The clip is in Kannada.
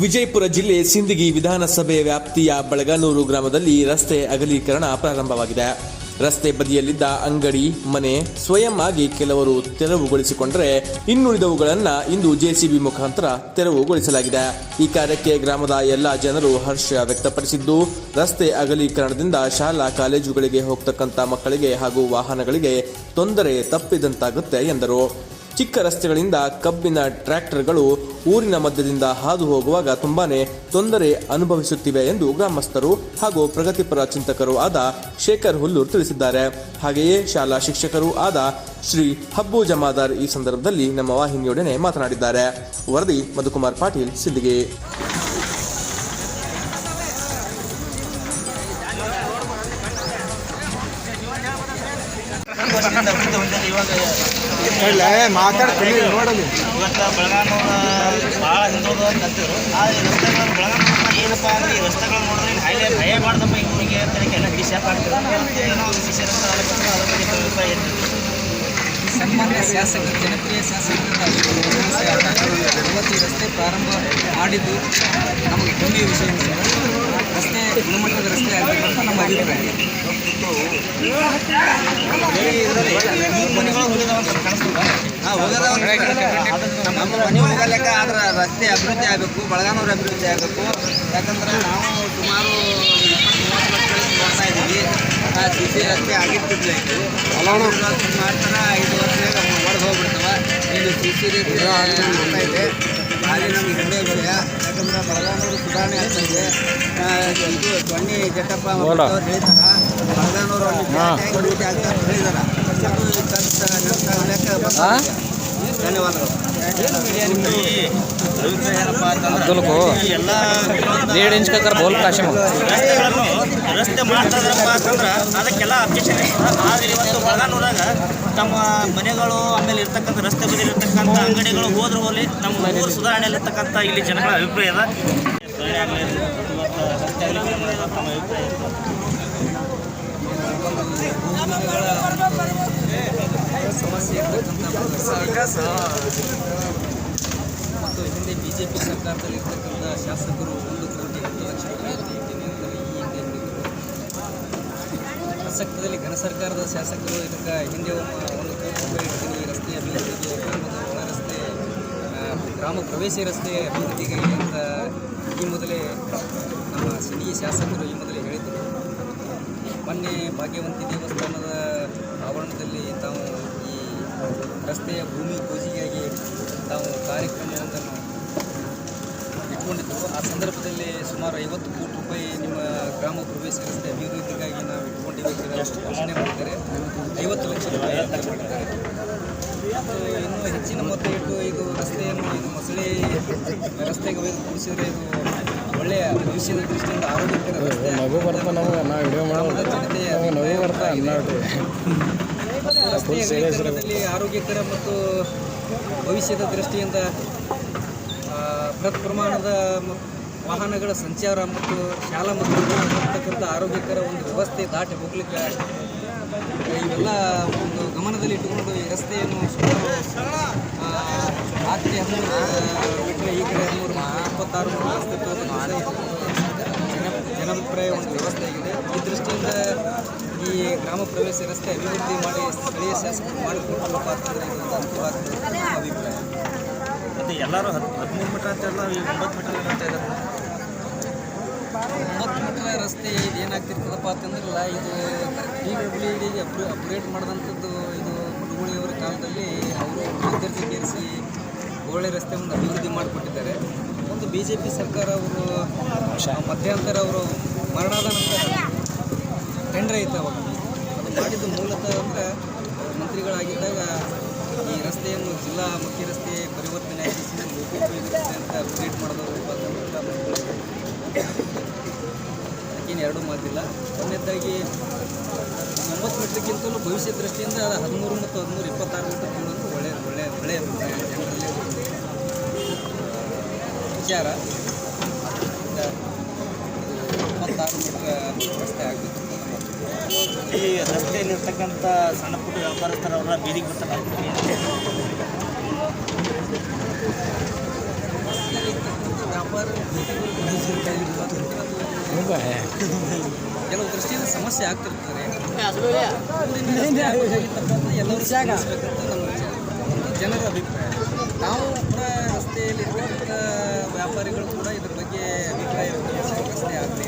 ವಿಜಯಪುರ ಜಿಲ್ಲೆ ಸಿಂದಗಿ ವಿಧಾನಸಭೆ ವ್ಯಾಪ್ತಿಯ ಬಳಗನೂರು ಗ್ರಾಮದಲ್ಲಿ ರಸ್ತೆ ಅಗಲೀಕರಣ ಪ್ರಾರಂಭವಾಗಿದೆ. ರಸ್ತೆ ಬದಿಯಲ್ಲಿದ್ದ ಅಂಗಡಿ, ಮನೆ ಸ್ವಯಂ ಆಗಿ ಕೆಲವರು ತೆರವುಗೊಳಿಸಿಕೊಂಡರೆ ಇನ್ನುಳಿದವುಗಳನ್ನು ಇಂದು ಜೆಸಿಬಿ ಮುಖಾಂತರ ತೆರವುಗೊಳಿಸಲಾಗಿದೆ. ಈ ಕಾರ್ಯಕ್ಕೆ ಗ್ರಾಮದ ಎಲ್ಲ ಜನರು ಹರ್ಷ ವ್ಯಕ್ತಪಡಿಸಿದ್ದು, ರಸ್ತೆ ಅಗಲೀಕರಣದಿಂದ ಶಾಲಾ ಕಾಲೇಜುಗಳಿಗೆ ಹೋಗ್ತಕ್ಕಂಥ ಮಕ್ಕಳಿಗೆ ಹಾಗೂ ವಾಹನಗಳಿಗೆ ತೊಂದರೆ ತಪ್ಪಿದಂತಾಗುತ್ತೆ ಎಂದರು. ಚಿಕ್ಕ ರಸ್ತೆಗಳಿಂದ ಕಬ್ಬಿನ ಟ್ರ್ಯಾಕ್ಟರ್ಗಳು ಊರಿನ ಮಧ್ಯದಿಂದ ಹಾದು ಹೋಗುವಾಗ ತುಂಬಾನೇ ತೊಂದರೆ ಅನುಭವಿಸುತ್ತಿವೆ ಎಂದು ಗ್ರಾಮಸ್ಥರು ಹಾಗೂ ಪ್ರಗತಿಪರ ಚಿಂತಕರು ಆದ ಶೇಖರ್ ಹುಲ್ಲೂರ್ ತಿಳಿಸಿದ್ದಾರೆ. ಹಾಗೆಯೇ ಶಾಲಾ ಶಿಕ್ಷಕರು ಆದ ಶ್ರೀ ಹಬ್ಬು ಜಮಾದಾರ್ ಈ ಸಂದರ್ಭದಲ್ಲಿ ನಮ್ಮ ವಾಹಿನಿಯೊಡನೆ ಮಾತನಾಡಿದ್ದಾರೆ. ವರದಿ ಮಧುಕುಮಾರ್ ಪಾಟೀಲ್, ಸಿದ್ದಿಗೆ. ಇವಾಗ ಮಾತಾಡ್ತೀನಿ ನೋಡಲಿ. ಇವತ್ತು ಬೆಳಗಾನೂರ ಭಾಳ ಹಿಂದೋದು ಅಂತ ಅಂತಿದ್ರು ಆದರೆ ರಸ್ತೆಗಳು ಬೆಳಗಾನೂರ ಏನಪ್ಪ ಅಂದ್ರೆ ಈ ರಸ್ತೆಗಳು ನೋಡಿದ್ರೆ ಇಲ್ಲಿ ಹೈಲೇ ಭಯ ಮಾಡ್ದಪ್ಪ ಈ ಹುಡುಗಿ ಅಂತ ಎಲ್ಲ ಡಿ ಶಾಪ್ ಆಗ್ತದೆ ಮತ್ತೆ ಏನೋ ಒಂದು ರಸ್ತೆ ಆಗಬೇಕು ಅದ್ರ ಬಗ್ಗೆ ಸ್ವಲ್ಪ ಅಭಿಪ್ರಾಯ ಸನ್ಮಾನ್ಯ ಶಾಸಕರು ಜನಪ್ರಿಯ ಶಾಸಕರಿಂದ ಇವತ್ತು ಈ ರಸ್ತೆ ಪ್ರಾರಂಭ ಮಾಡಿದ್ದು ನಮಗೆ ಹೆಮ್ಮೆಯ ವಿಷಯ ರಸ್ತೆ ಗುಣಮಟ್ಟದ ರಸ್ತೆ ಆಗಬೇಕು ಅಂತ ನಮ್ಮ ಅಭಿಪ್ರಾಯ ಮೂರು ಮನೆಗಳು ಹೋಗಿದಾವ ಅಂತ ಕಾಣಿಸ್ತದ ನಮ್ಮ ಮನೆ ಹೋಗಲಿಕ್ಕೆ ಆದ್ರೆ ರಸ್ತೆ ಅಭಿವೃದ್ಧಿ ಆಗಬೇಕು ಬಳಗಾನೂರು ಅಭಿವೃದ್ಧಿ ಆಗಬೇಕು. ಯಾಕಂದ್ರೆ ನಾವು ಸುಮಾರು ಇಪ್ಪತ್ತು ಮೂವತ್ತು ವರ್ಷಗಳಿಂದ ನೋಡ್ತಾ ಇದ್ದೀವಿ. ಸಿ ಸಿ ರಸ್ತೆ ಆಗಿರ್ತಿದ್ಲ ಇದು. ಮಾಡ್ತಾರೆ ಐದು ವರ್ಷದಾಗ ಹೊಡೆದು ಹೋಗ್ಬಿಡ್ತಾವ. ಇದು ಸಿ ಸಿ ಮಾಡ್ತಾ ಇದೆ. ಭಾರಿ ನಮ್ಗೆ ಹೆಮ್ಮೆ ವಿಷಯ ಯಾಕಂದ್ರೆ ಬಳಗಾನೂರು ಸುಧಾರಣೆ ಆಗ್ತಾ ಇದೆ. ಇದು ಬನ್ನಿ ಜಟ್ಟಪ್ಪ ಮತ್ತು ಅವ್ರು ಹೇಳ್ತಾರೆ ಬಳಗಾನೂರು ಅಭಿವೃದ್ಧಿ ಆಗ್ತಾ ಅಂತ ಹೇಳಿದಾರೆ ಅಬ್ದುಲ್ ಕೋ ದೇಡ್ ಇಂಚ್ ಕಕ್ಕರ್ ಬೋಲ್ ಕಾಶಿಮ ರಸ್ತೆ ಮಾಡ್ತಾರಪ್ಪ ಅಂತಂದ್ರೆ ಅದಕ್ಕೆಲ್ಲ ಅಬ್ಜೆಕ್ಷನ್ ಆದರೆ ಇವತ್ತು ಬೆಳಗಾನೂರಾಗ ತಮ್ಮ ಮನೆಗಳು ಆಮೇಲೆ ಇರ್ತಕ್ಕಂಥ ರಸ್ತೆ ಬದಿ ಅಂಗಡಿಗಳು ಹೋದ್ರೂ ಹೋಲಿ ನಮ್ಮ ಊರು ಸುಧಾರಣೆಯಲ್ಲಿ ಇರ್ತಕ್ಕಂಥ ಇಲ್ಲಿ ಜನಗಳ ಅಭಿಪ್ರಾಯ ಅದ. ಅಭಿಪ್ರಾಯ ಮತ್ತು ಹಿಂದೆ ಬಿ ಜೆ ಪಿ ಸರ್ಕಾರದಲ್ಲಿ ಇರ್ತಕ್ಕಂಥ ಶಾಸಕರು ಒಂದು ಕೋಟಿ ಹತ್ತು ಲಕ್ಷ ಅಂತ ಹಿಂದೆ. ಪ್ರಸಕ್ತದಲ್ಲಿ ಘನ ಸರ್ಕಾರದ ಶಾಸಕರು, ಇದಕ್ಕೆ ಹಿಂದೆ ಒಂದು ಕೋಟಿ ರೂಪಾಯಿ ರಸ್ತೆ ಅಭಿವೃದ್ಧಿಗೆ ಗ್ರಾಮದ ರಸ್ತೆ ಗ್ರಾಮ ಪ್ರವೇಶ ರಸ್ತೆ ಅಭಿವೃದ್ಧಿಗೆ ಅಂತ ಈ ಮೊದಲೇ ನಮ್ಮ ಸ್ಥಳೀಯ ಶಾಸಕರು ಈ ಮೊದಲೇ ಹೇಳಿದ್ದರು ಮೊನ್ನೆ ಭಾಗ್ಯವಂತಿ ದೇವಸ್ಥಾನದ ಆವರಣದಲ್ಲಿ ತಾವು ರಸ್ತೆಯ ಭೂಮಿ ಪೂಜೆಗಾಗಿ ನಾವು ಕಾರ್ಯಕ್ರಮವೊಂದನ್ನು ಇಟ್ಕೊಂಡಿದ್ದು ಆ ಸಂದರ್ಭದಲ್ಲಿ ಸುಮಾರು ಐವತ್ತು ಕೋಟಿ ರೂಪಾಯಿ ನಿಮ್ಮ ಗ್ರಾಮ ಪ್ರವೇಶ ರಸ್ತೆ ಅಭಿವೃದ್ಧಿಗಾಗಿ ನಾವು ಇಟ್ಕೊಂಡಿವೆ ಘೋಷಣೆ ಮಾಡಿದ್ದಾರೆ. ಐವತ್ತು ಲಕ್ಷ ರೂಪಾಯಿ ಮಾಡಿದ್ದಾರೆ ಇನ್ನೂ ಹೆಚ್ಚಿನ ಮೊತ್ತ ಇಟ್ಟು ಇದು ರಸ್ತೆಯನ್ನು ಇದು ಮೊಸಳೆ ರಸ್ತೆಗೆ ಹೋಗಿ ಕೂಡಿಸಿದರೆ ಇದು ಒಳ್ಳೆಯ ಭವಿಷ್ಯದ ದೃಷ್ಟಿಯಿಂದ ಆರೋಗ್ಯಕರ ರಸ್ತೆ. ಜನತೆಯ ಆರೋಗ್ಯಕರ ಮತ್ತು ಭವಿಷ್ಯದ ದೃಷ್ಟಿಯಿಂದ ಬೃಹತ್ ಪ್ರಮಾಣದ ವಾಹನಗಳ ಸಂಚಾರ ಮತ್ತು ಶಾಲಾ ಮತ್ತು ಆರೋಗ್ಯಕರ ಒಂದು ವ್ಯವಸ್ಥೆ ದಾಟಿ ಹೋಗ್ಲಿಕ್ಕೆ ಇವೆಲ್ಲ ಒಂದು ಗಮನದಲ್ಲಿ ಇಟ್ಟುಕೊಂಡು ಈ ರಸ್ತೆಯನ್ನು ರಾತ್ರಿ ಹದಿಮೂರು ಬಿಟ್ಟರೆ ಈ ಕಡೆ ಹದಿಮೂರು ಇಪ್ಪತ್ತಾರು ರಸ್ತೆ ಜನ ಜನಪ್ರಿಯ ಒಂದು ವ್ಯವಸ್ಥೆ ಆಗಿದೆ. ಈ ದೃಷ್ಟಿಯಿಂದ ಈ ಗ್ರಾಮ ಪ್ರವೇಶ ರಸ್ತೆ ಅಭಿವೃದ್ಧಿ ಮಾಡಿ ಸ್ಥಳೀಯ ಶಾಸಕರು ಮಾಡಿಕೊಂಡು ಅಂತಂದರೆ ಇದೊಂದು ಅನುಕೂಲ ಆಗ್ತದೆ ಅಂತ ನಮ್ಮ ಅಭಿಪ್ರಾಯ. ಮತ್ತು ಎಲ್ಲರೂ ಹದ್ ಹದಿಮೂರು ಮೀಟರ್ ಅಂತ ಎಲ್ಲ ಒಂಬತ್ತು ಮೀಟರ್ ಅಂತ ಇದ್ದಾರೆ? ಒಂಬತ್ತು ಮೀಟರ್ ರಸ್ತೆ ಇದು ಏನಾಗ್ತಿರ್ತದಪ್ಪ ಅಂತಂದ್ರಲ್ಲ ಇದು ಈ ಡಬ್ಲ್ಯೂ ಡಿಗೆ ಅಪ್ ಅಪ್ಗ್ರೇಡ್ ಮಾಡಿದಂಥದ್ದು ಇದು ಮುಡುಗುಳಿಯವರ ಕಾಲದಲ್ಲಿ ಅವರು ನಿರ್ದೇಶಕೇರಿಸಿ ಒಳ್ಳೆ ರಸ್ತೆ ಒಂದು ಅಭಿವೃದ್ಧಿ ಮಾಡಿಕೊಟ್ಟಿದ್ದಾರೆ. ಒಂದು ಬಿ ಜೆ ಪಿ ಸರ್ಕಾರ ಅವರು ಮಧ್ಯಂತರ ಅವರು ಮರಣದ ನಂತರ ಟೆಂಡರ್ ಐತೆ ಅವಾಗ. ಅದು ಮಾಡಿದ್ದು ಮೂಲತಃ ಅಂದರೆ ಮಂತ್ರಿಗಳಾಗಿದ್ದಾಗ ಈ ರಸ್ತೆಯನ್ನು ಜಿಲ್ಲಾ ಮುಖ್ಯ ರಸ್ತೆ ಪರಿವರ್ತನೆ ರಸ್ತೆ ಅಂತ ಅಪ್ಡೇಟ್ ಮಾಡೋದು ಅದಕ್ಕೇನು ಎರಡೂ ಮಾತಿಲ್ಲ. ಒಂದನೇದಾಗಿ, ಒಂಬತ್ತು ಮೀಟ್ರಿಗಿಂತಲೂ ಭವಿಷ್ಯ ದೃಷ್ಟಿಯಿಂದ ಹದಿಮೂರು ಮತ್ತು ಹದಿಮೂರು ಇಪ್ಪತ್ತಾರು ಮೀಟರ್ ಕೊಡೋದು ಒಳ್ಳೆಯ ಒಳ್ಳೆಯ ಒಳ್ಳೆಯ ಜನರಲ್ಲಿ ವಿಚಾರ ಆದ್ದರಿಂದ ಇಪ್ಪತ್ತಾರು ಮೀಟರ್ ರಸ್ತೆ ಆಗಬೇಕು ಈ ರಸ್ತೆಯಲ್ಲಿರ್ತಕ್ಕಂಥ ಸಣ್ಣ ಪುಟ್ಟ ವ್ಯಾಪಾರಸ್ಥರವರ ಬೀದಿಗೆ ಬರ್ತಕ್ಕಂಥ ಕೆಲವು ದೃಷ್ಟಿಯಿಂದ ಸಮಸ್ಯೆ ಆಗ್ತಿರ್ತಾರೆ ಎಲ್ಲರೂ ನಮ್ಮ ಜನರ ಅಭಿಪ್ರಾಯ. ನಾವು ಕೂಡ ರಸ್ತೆಯಲ್ಲಿ ವ್ಯಾಪಾರಿಗಳು ಕೂಡ ಇದ್ರ ಬಗ್ಗೆ ಅಭಿಪ್ರಾಯ ಸಮಸ್ಯೆ ರಸ್ತೆ ಆಗಲಿ.